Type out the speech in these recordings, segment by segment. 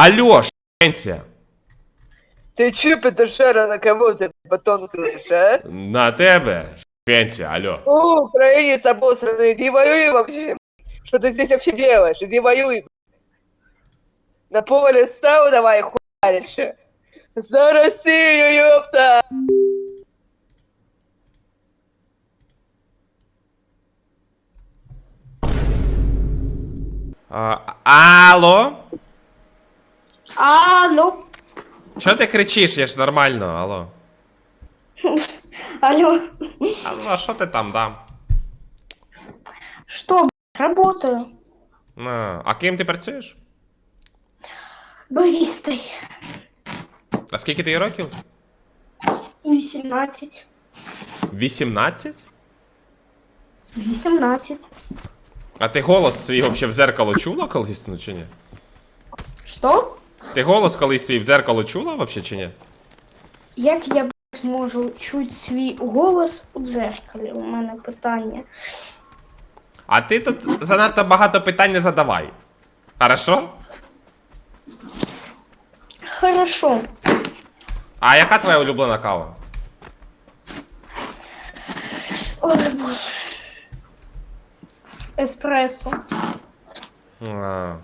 Алло, шенця. Ты че, петушара, на кого ты батон крутишь, а? На тебе, шенця, алло. О, украинец обосранный, иди воюй вообще. Что ты здесь вообще делаешь? Иди воюй. На поле стал, давай хуяришь. За Россию, ёпта! А, алло? Алло, Чого ти кричиш? Я ж нормально, алло. алло. Алло, що ти там, да? Что, б***ь, работаю. А, а ким ти працюєш? Баристой. А скільки ти років? 18. 18? 18. А ти голос свій взагалі в дзеркало чула колись, ну чи ні? Що? Ти голос колись свій в дзеркало чула взагалі чи ні? Як я можу чути свій голос у дзеркалі? У мене питання. А ти тут занадто багато питань не задавай. Хорошо? Хорошо. А яка твоя улюблена кава? Ой, боже. Еспресо. А.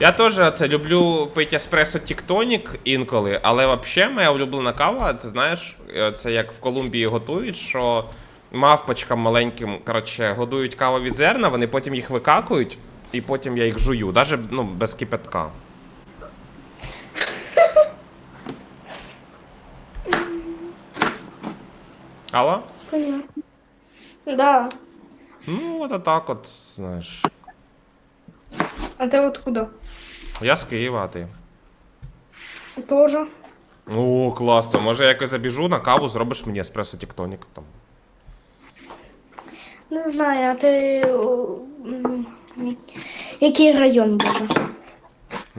Я теж це люблю пити еспресо Тіктонік інколи, але взагалі моя улюблена кава, це знаєш, е, це як в Колумбії готують, що мавпочкам маленьким, коротше, годують кавові зерна, вони потім їх викакують, і потім я їх жую, навіть ну, без кипятка. Алло? Понятно. Да. Ну, от так от, знаєш. А ти откуда? Я з Києва, а ти. Тоже. О, класно. Може, я якось забіжу на каву, зробиш мені еспресо тіктонік там. Не знаю, а ти. о, м, Який район буде?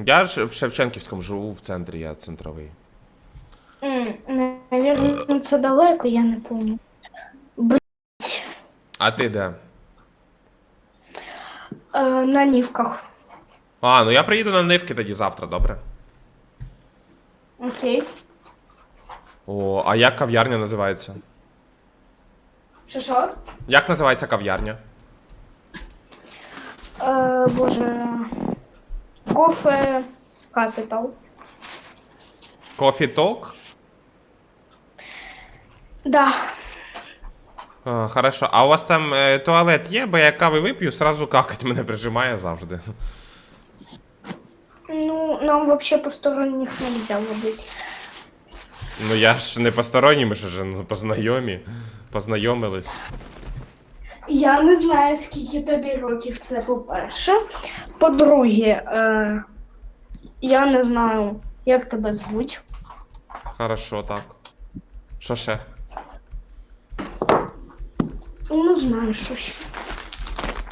Я ж в Шевченківському живу в центрі, я центровий. М, Наверное, це далеко, я не помню. А ти де? Е, на Нівках. А, ну я приїду на Нивки тоді завтра, добре? Окей. О, а як кав'ярня називається? Що що? Як називається кав'ярня? Е, боже. Кофе Капітал. Кофі Ток? Да. А, хорошо. А у вас там е, туалет є, бо я кави вип'ю, сразу какать мене прижимає завжди. Ну, нам вообще посторонних нельзя водить. Ну я ж не посторонній, ми ж вже ну, познайомі. Познайомились. Я не знаю, скільки тобі років це по-перше. По-друге, е, я не знаю, як тебе звуть. Хорошо, так. Що ще? Не знаю, що ще.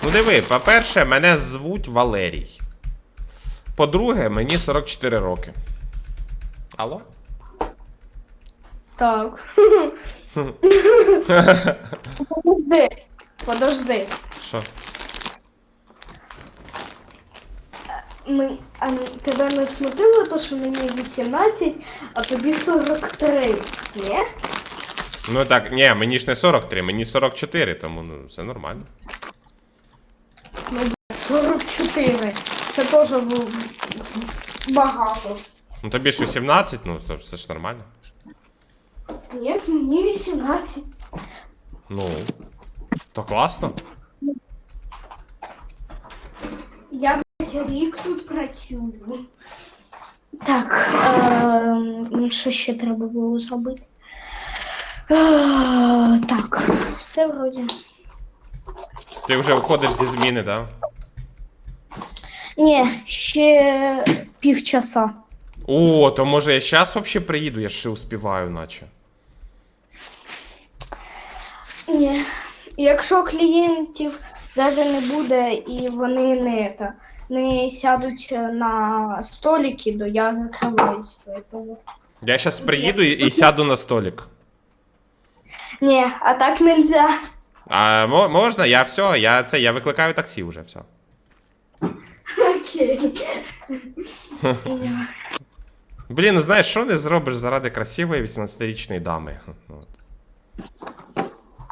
Ну диви, по-перше, мене звуть Валерій. По-друге, мені 44 роки. Алло? Так. Подожди. Подожди. Що? Ми, а тебе не смутило то, що мені 18, а тобі 43, ні? Ну так, ні, мені ж не 43, мені 44, тому ну, все нормально. 44. Це теж багато. Ну тобі ж 18, ну то все ж нормально. Ні, мені 18. Ну. То класно. Я блядь, рік тут працюю. Так, е, що ще треба було зробити? Е, так, все вроді. Ти вже виходиш зі зміни, так? Ні, ще півчаса. О, то може я зараз взагалі приїду, я ще успіваю, наче. Ні. Якщо клієнтів навіть не буде і вони не, та, не сядуть на столики, то я закриваюсь. Я зараз приїду і, і сяду на столик. Ні, а так нельзя. А мо- можна? Я все, я це, я викликаю таксі вже, все. Окей. Блін, ну знаєш, що не зробиш заради красивої 18-річної дами? От.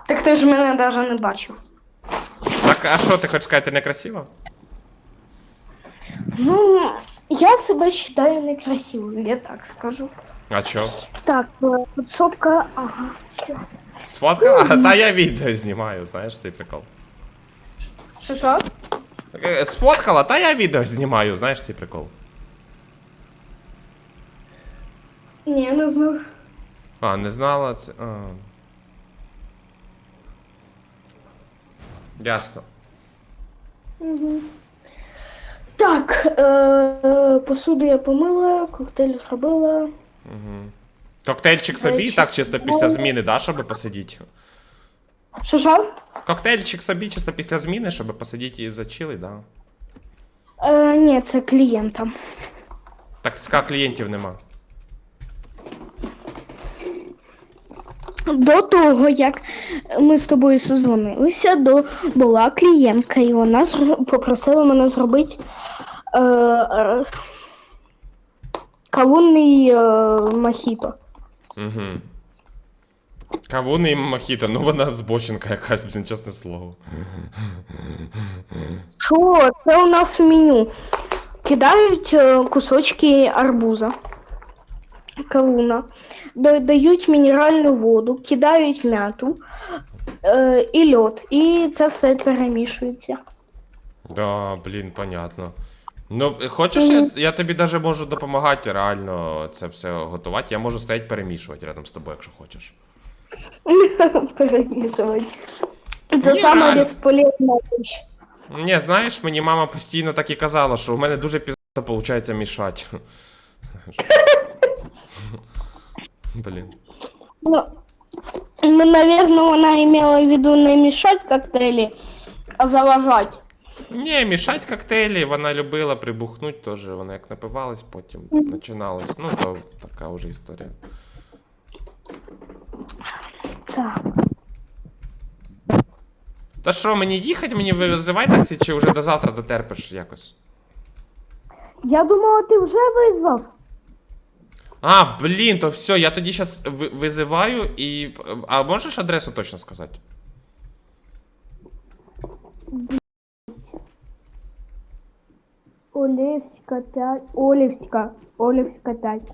Так ти ж мене навіть не бачив. Так, а що ти хочеш сказати, не красиво? Ну, я себе вважаю некрасивою, я так скажу. А чо? Так, е, подсобка, ага. все. Сфоткала? А, Та я відео знімаю, знаєш цей прикол. Що що? Е, Сфоткала, та я відео знімаю, знаєш цей прикол. Ні, не знаю. А, не знала це. А. Ясно. Так, е, е, посуду я помила, коктейль зробила. Коктейльчик собі, так чисто після зміни, да, щоб посидіти. Що що? Коктейльчик собі чисто після зміни, щоб посидіти і зачили, да. Е, ні, це клієнтам. Так ти сказав, клієнтів нема. До того, як ми з тобою созвонилися, до, була клієнтка, і вона зр- попросила мене зробити е, е, кавунний е, мохіто. Угу. Кавуни і мохіто, ну вона збочинка якась, блін, чесне слово. Що? Це у нас в меню. Кидають е, кусочки арбуза. Кавуна, додають мінеральну воду, кидають м'яту е, і льод, і це все перемішується. Да, блін, понятно. Ну, хочеш, я, я тобі даже можу допомагати реально це все готувати. Я можу стоять перемішувати рядом з тобою, якщо хочеш. Перемішувати. Це Ні, саме реально. безполезна річ. Ні, знаєш, мені мама постійно так і казала, що у мене дуже пізно виходить мішати. Блін. Ну, ну, наверное, вона имела в виду не мешать коктейлі, а заважать. Ні, мішать коктейлі, вона любила прибухнуть теж, вона як напивалась, потім починалось. Ну, то така вже історія. Так. Та що, мені їхати, мені визивай таксі, чи вже до завтра дотерпиш якось? Я думала, ти вже визвав. А, блін, то все, я тоді зараз визиваю і. А можеш адресу точно сказати? Олівська 5. Олівська. Олівська 5.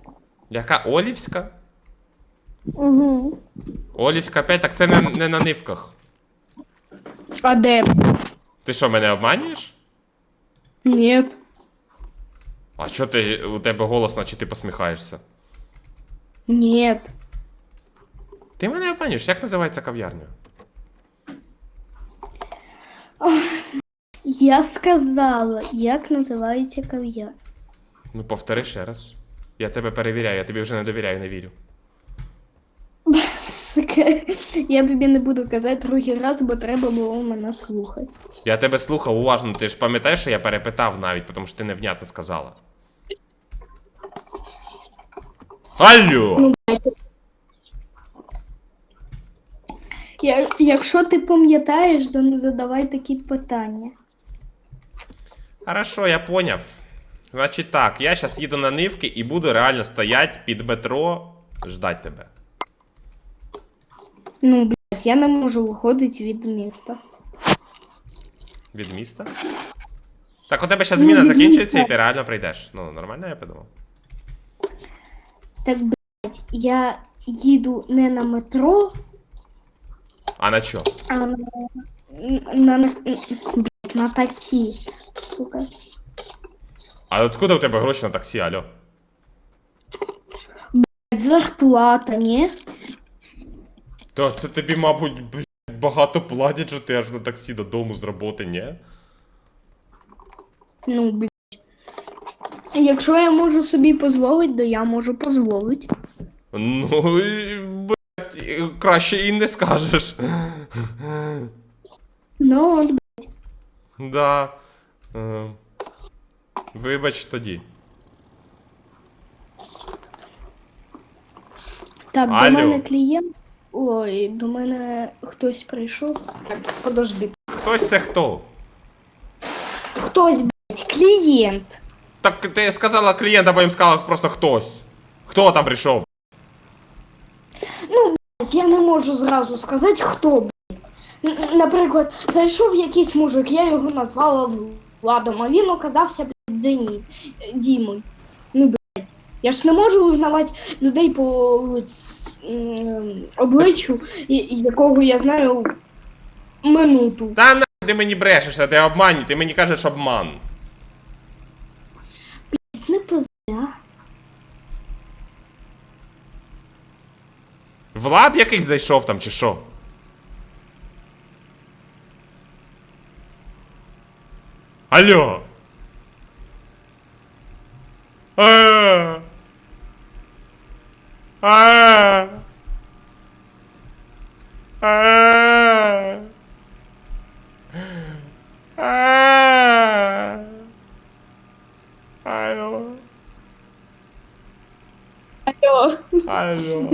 Яка Олівська? Угу. Олівська 5, так це не, не на нивках. А де? Ти що, мене обманюєш? Ні. А що ти у тебе голос, наче ти посміхаєшся? Ні. Ти мене обманюєш, як називається кав'ярня? Я сказала, як називається кав'яр. Ну, повтори ще раз. Я тебе перевіряю, я тобі вже не довіряю, не вірю. Я тобі не буду казати другий раз, бо треба було мене слухати. Я тебе слухав уважно, ти ж пам'ятаєш, що я перепитав навіть, тому що ти невнятно сказала. Алло! Я, якщо ти пам'ятаєш, то не задавай такі питання. Хорошо, я поняв. Значить так, я зараз їду на нивки і буду реально стоять під метро, ждать тебе. Ну, блядь, я не можу виходити від міста. Від міста? Так, у тебе зараз зміна від закінчується і міста. ти реально прийдеш. Ну, нормально я подумав. Так, блядь, я їду не на метро, А на що? а на, на, на, блядь, на таксі. Сука. А откуда у тебе гроші на таксі, алло? Зарплата, ні? Та це тобі, мабуть, блядь, багато платять, що ти аж на таксі додому з роботи, ні? Ну, блядь. Якщо я можу собі дозволити, то я можу дозволити. Ну, і, блядь, краще і не скажеш. Ну, от, блядь. Да. Е, Вибач тоді. Так, Алло. до мене клієнт. Ой, до мене хтось прийшов. Так, подожди. Хтось це хто? Хтось, блядь, клієнт. Так ти сказала клієнт, або їм сказала просто хтось. Хто там прийшов? Ну, Блядь, Я не можу зразу сказати, хто, блядь. Н- Наприклад, зайшов якийсь мужик, я його назвала Владом, а він оказався, блядь, Дені, Дімою. Я ж не можу узнавати людей по обличчю, якого я знаю минуту. Та на ти мені брешеш, а ти обманюй, ти мені кажеш обман. Не пизда. Влад якийсь зайшов там, чи що? Алло. А. А. А. А. Алло. Алло. Алло.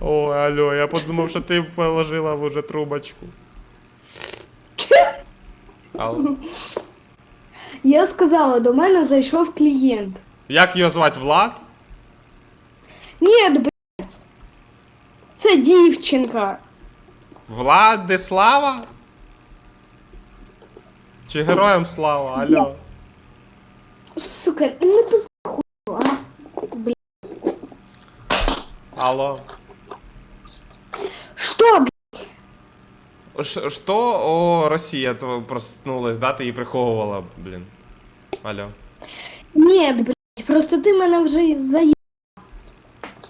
О, алло, я подумав, що ти положила вже трубочку. Алло. Я сказала, до мене зайшов клієнт. Як його звати Влад? Ні, блядь. Це дівчинка. Владислава? Чи героям слава? Алло. Сука, не пизда хуйла. Блядь. Алло. Що, блядь? Ш- Що? О, Росія то проснулась, да? Ти її приховувала, блін. Алло. Ні, блядь, просто ти мене вже заїбав.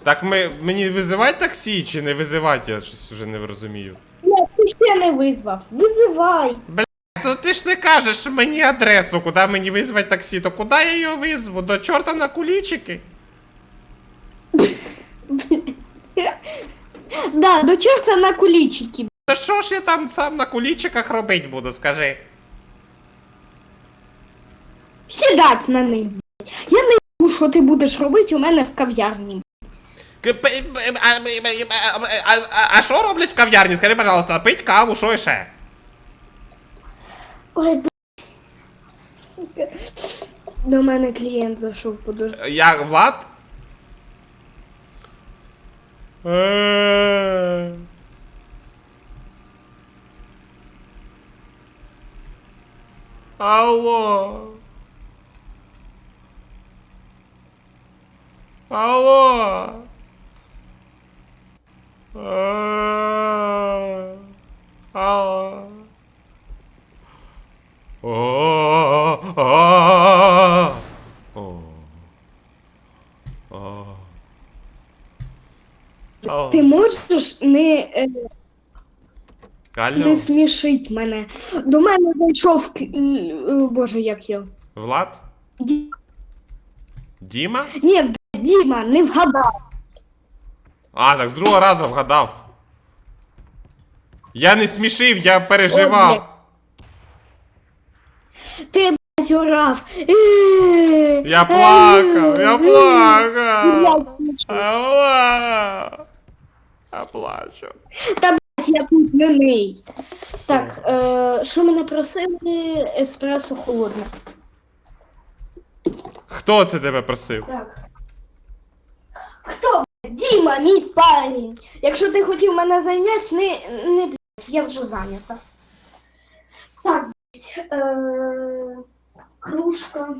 Так ми, мені визивати таксі чи не визивати? Я щось вже не розумію. Я ти ще не визвав. Визивай. Бля, То ти ж не кажеш мені адресу, куди мені визвати таксі, то куди я його визву? До чорта на кулічики? Да, до чорта на кулічики. Та що ж я там сам на кулічиках робить буду, скажи? Сідать на них. Я не їбу, що ти будеш робити у мене в кав'ярні. А що роблять в кав'ярні? Скажи, пожалуйста, пить каву, що ще? Ой, блядь. Сука. До мене клієнт зайшов, подожди. Я Влад? Е. Алло. Алло. А. Алло. О. А. О. О. Алло. Ти можеш не, е, не смішить мене. До мене зайшов. к- о, Боже, як його. Влад? Ді... Діма? Ні, Діма, не вгадав. А, так з другого разу вгадав. Я не смішив, я переживав. Ти, блядь, орав. Е, Я плакав, я е, плакав. блядь, Алло. Я плачу. Та, блядь, я тут не Так, е, що мене просили? Еспресо холодне. Хто це тебе просив? Так. Діма, мій парень. Якщо ти хотів мене зайняти, не, не блядь, я вже зайнята. Так, блядь, е, кружка.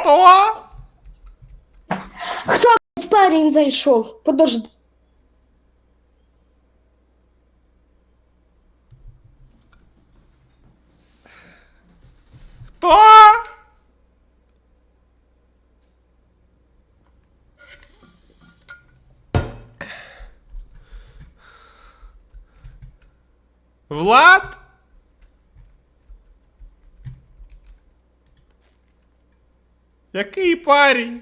Хто? Хто, блядь, парень зайшов? Подожди. Хто? Влад? Який парень?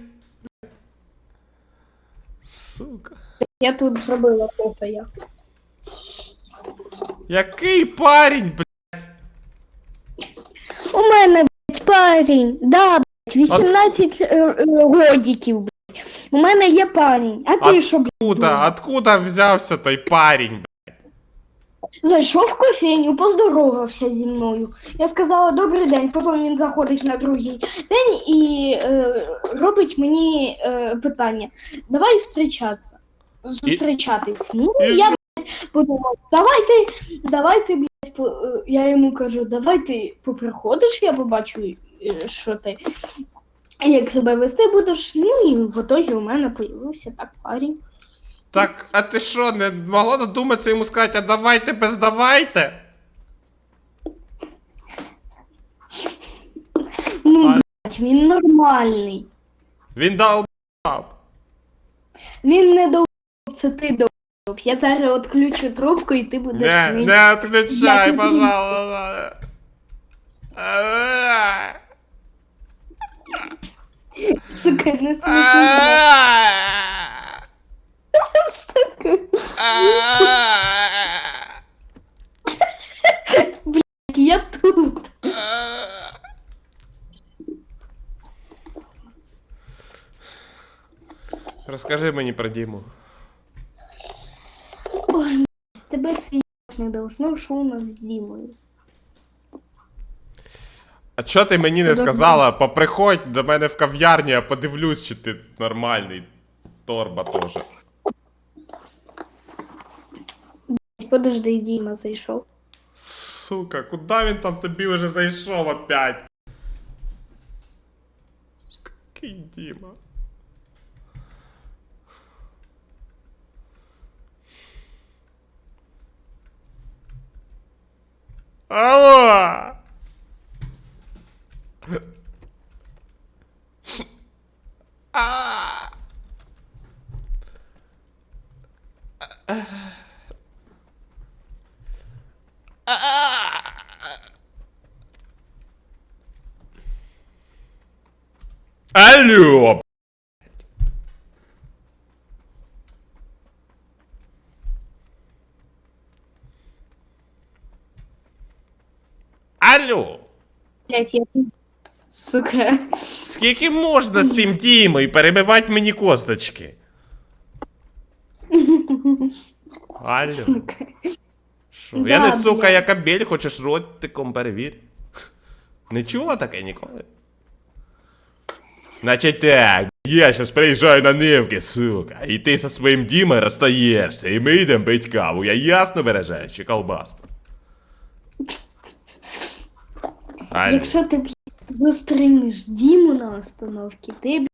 Сука. Я тут зробила копія. Який парень, блядь? У мене, блядь, парень. Да, блядь, 18 е, е, годиків, блядь. У мене є парень. А ти що, блядь? Откуда, откуда взявся той парень, блядь? Зайшов в кофейню, поздоровався зі мною. Я сказала добрий день, потім він заходить на другий день і е, робить мені е, питання: давай зустрічатися. Зустрічатись. Ну, І я що? блядь, подумав, давайте, давайте, блядь, по, е, я йому кажу, давай ти поприходиш, я побачу, е, що ти. Як себе вести будеш, ну і в итогі у мене появився так парень. Так, а ти що, не могла додуматися йому сказати, а давайте без давайте? Ну, А- блядь, він нормальний. Він дав. Він не до це ти до Я зараз відключу трубку і ти будеш Не, мій. не тобі- пожалуйста. Сука, не смішно. Сука. Я тут. Розкажи мені про Діму. Ой, тебе це не должно, що у нас з Дімою. А чого ти мені не сказала, поприходь до мене в кав'ярні, я подивлюсь, чи ти нормальний. Торба теж. Подожди, Діма зайшов. Сука, куди він там тобі вже зайшов опять? Який Діма? Алло! А! Алло! Алло! Блять, я Сука. Скільки можна з тим Дімою перебивати мені косточки? Алло. Сука. Що? Я не сука, я кабель, хочеш ротиком перевір. Не чула таке ніколи? Значить так, я сейчас приїжджаю на Невки, сука, і ти со своїм Дімою розстаєшся, і ми йдемо пить каву, я ясно виражаю, чи колбасну? Алло. Якщо ти блядь, зустрінеш Діму на остановці, ти блядь,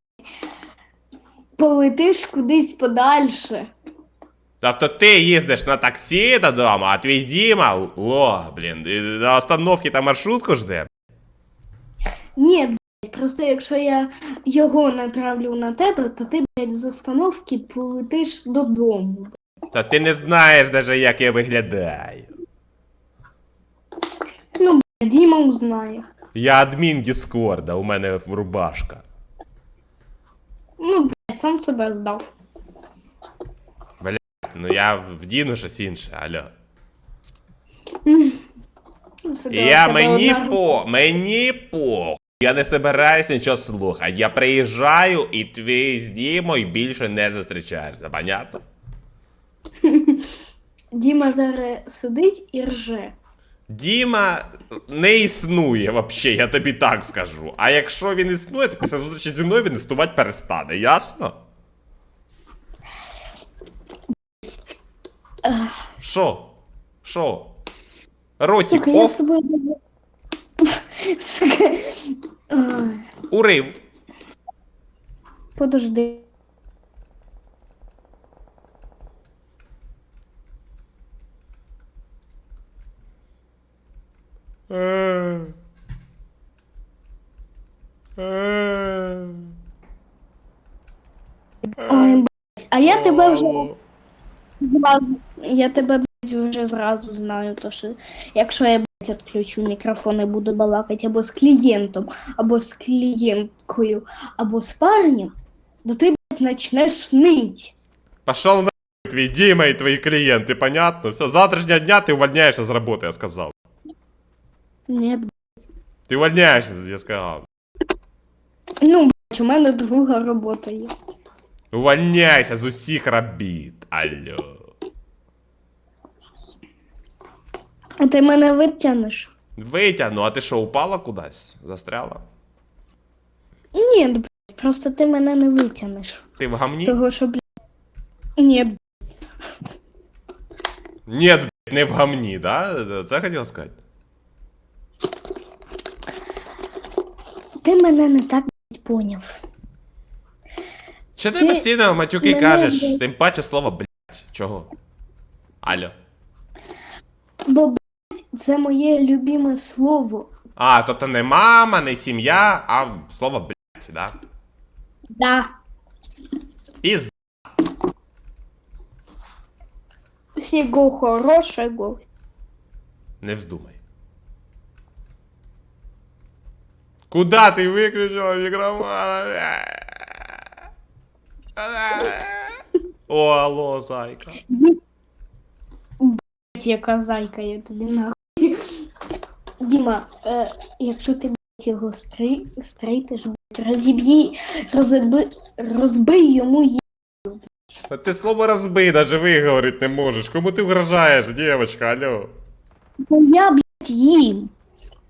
полетиш кудись подальше. Тобто ти їздиш на таксі додому, а твій Діма, о, блін, і на остановці там маршрутку жде. Ні, блядь, просто якщо я його натравлю на тебе, то ти, блядь, з остановки полетиш додому. Та ти не знаєш даже, як я виглядаю. Ну, блядь, Діма узнає. Я адмін Діскорда, у мене рубашка. Ну, блядь, сам себе здав. Ну я вдіну щось інше, алло. Я тебе мені одна- по, мені по. Я не собираюся нічого слухати. Я приїжджаю і твій з Дімою більше не зустрічаєшся, понятно? Діма зараз сидить і рже. Діма не існує вообще, я тобі так скажу. А якщо він існує, то після зустрічі зі мною він існувати перестане, ясно? Що? Що? Ротик Сука, я з оф, тобою Сука. Ой, урив. Подожди. Ой, блядь, а я тебе вже зразу, я тебе блядь, вже зразу знаю, то що якщо я відключу мікрофон і буду балакати або з клієнтом, або з клієнткою, або з парнем, то ти блядь, почнеш нить. Пошел на твій Діма і твої клієнти, понятно? Все, з завтрашнього дня ти увольняєшся з роботи, я сказав. Ні, Ти увольняєшся, я сказав. ну, блядь, у мене друга робота є. Увольняйся з усіх робіт. Алло. А ти мене витягнеш? Витягну, а ти що, упала кудись? Застряла? Ні, блядь, просто ти мене не витягнеш. Ти в гамні? Того, що, блядь. Ні, блядь. Ні, блядь, не в гамні, да? Це хотіла сказати? ти мене не так блядь, поняв. Чи ти Ти постійно матюки мене, кажеш, блядь. тим паче слово блядь. Чого? Алло. Бо, блядь, це моє любиме слово. А, тобто не мама, не сім'я, а слово блядь, да? Да. Піз... Всего хорошего. Не вздумай. Куда ти виключила мікрофон? О, алло, зайка. Блять, Яка зайка, я тобі нахуй. Діма, е, якщо ти блядь, його стри... стритиш, блядь, розіб'ї, розби... розбий йому ї... А ти слово розбий, даже виговорити не можеш. Кому ти вражаєш, дівчинка, алло? Бо я, блядь, їм.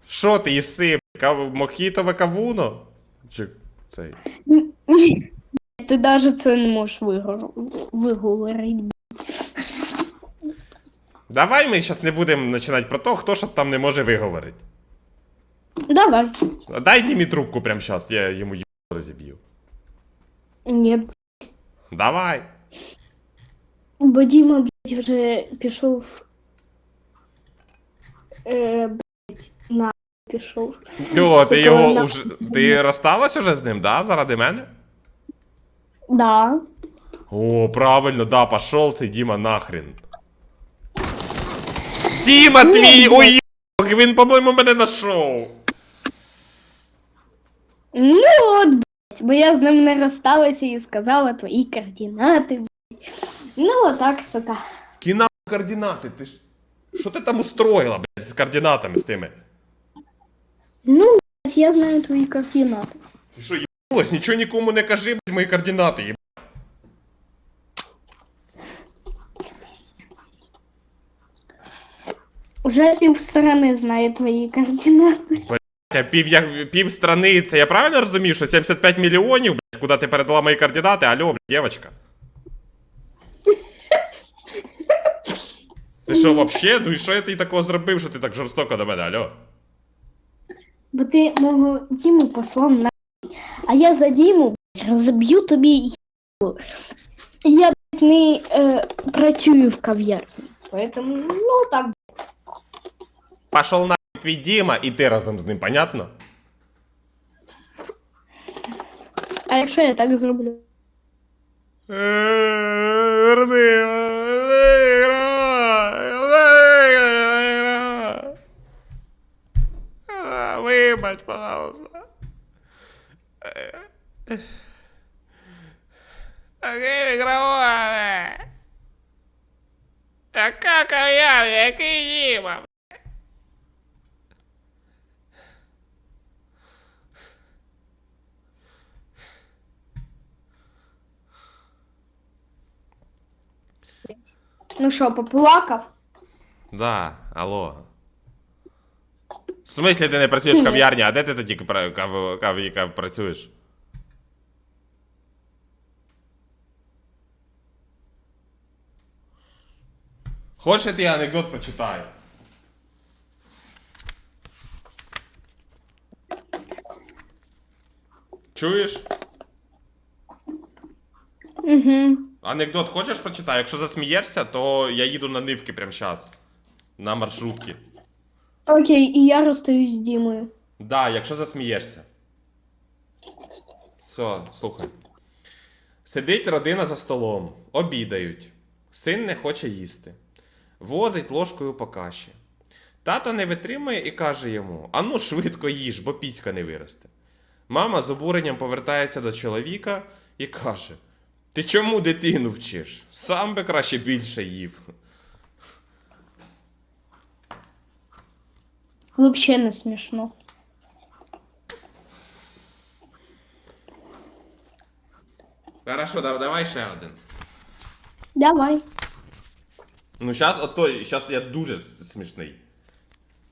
Що ти їси? Кав... Мохітове кавуно? Чи цей? Ти навіть це не можеш вигор... виговорити. Давай ми зараз не будемо починати про те, хто що там не може виговорити. Давай. Дай Дімі трубку прямо зараз, я йому їб розіб'ю. Ні. Давай. Бо Діма, блядь, вже пішов. Е, блядь, на пішов. О, ти його уже. Ти розсталась уже з ним, да? Заради мене? Да. О, правильно, да, пошел цей Діма нахрен. Діма твій! Ой, він, по-моєму, мене нашов. Ну от, блядь, бо я з ним не розсталася і сказала твої координати, блядь. Ну отак, сука. Кіна координати, ти ж. Що ти там устроїла, блядь, з координатами з тими? Ну, блядь, я знаю твої координати. Ти що, їбалась, нічого нікому не кажи, блядь, мої координати, їб... Уже пів сторони знає твої координати. А Пів, як, пів страни, це я правильно розумію, що 75 мільйонів, блядь, куди ти передала мої координати? Алло, блядь, дівчинка. Ти що, вообще? Ну і що я ти такого зробив, що ти так жорстоко до мене, алло? Бо ти мого Діму послав на. А я за Діму блядь, розб'ю тобі їбу. Я блядь, не е, працюю в кав'ярні. Поэтому, ну так. Пошел на твій Діма, і ти разом з ним, понятно? А якщо я так зроблю? Вибач, пожалуйста. Який мікрофон? Яка кав'ярня, який Ну що, поплакав? Да, алло. В смислі ти не працюєш в кав'ярні, а де ти тоді кав, кав, кав, кав, працюєш? Хочеш, я тобі анекдот почитаю? Чуєш? Угу. Анекдот хочеш прочитаю? Якщо засмієшся, то я їду на нивки прямо зараз. На маршрутки. Окей, і я розстаюсь з Дімою. Да, якщо засмієшся. Все, слухай. Сидить родина за столом, обідають. Син не хоче їсти. Возить ложкою по каші. Тато не витримує і каже йому: Ану, швидко їж, бо піська не виросте. Мама з обуренням повертається до чоловіка і каже: Ти чому дитину вчиш? Сам би краще більше їв. Взагалі не смішно. Хорошо, да- давай ще один. Давай. Ну, зараз ото, зараз я дуже с- смішний.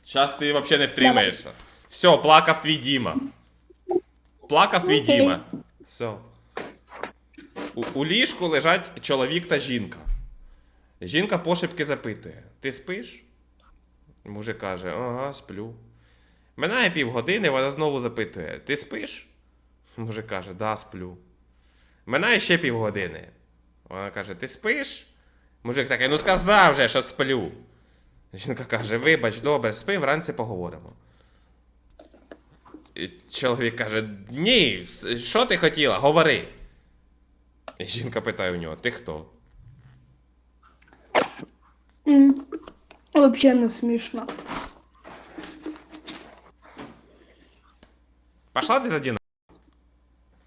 Зараз ти взагалі не втримаєшся. Все, плакав твій Діма. Плакав твій Окей. Діма. Все. У, у ліжку лежать чоловік та жінка. Жінка пошепки запитує: Ти спиш? Мужик каже, ага, сплю. Минає півгодини, вона знову запитує: Ти спиш? Мужик каже, да, сплю. Минає ще півгодини. Вона каже: Ти спиш? Мужик такий, ну сказав же, що сплю. Жінка каже: Вибач, добре, спи, вранці поговоримо. І чоловік каже: Ні, що ти хотіла? Говори. І жінка питає у нього: Ти хто? М, Вообще не смішно. Пошла ти тоді на.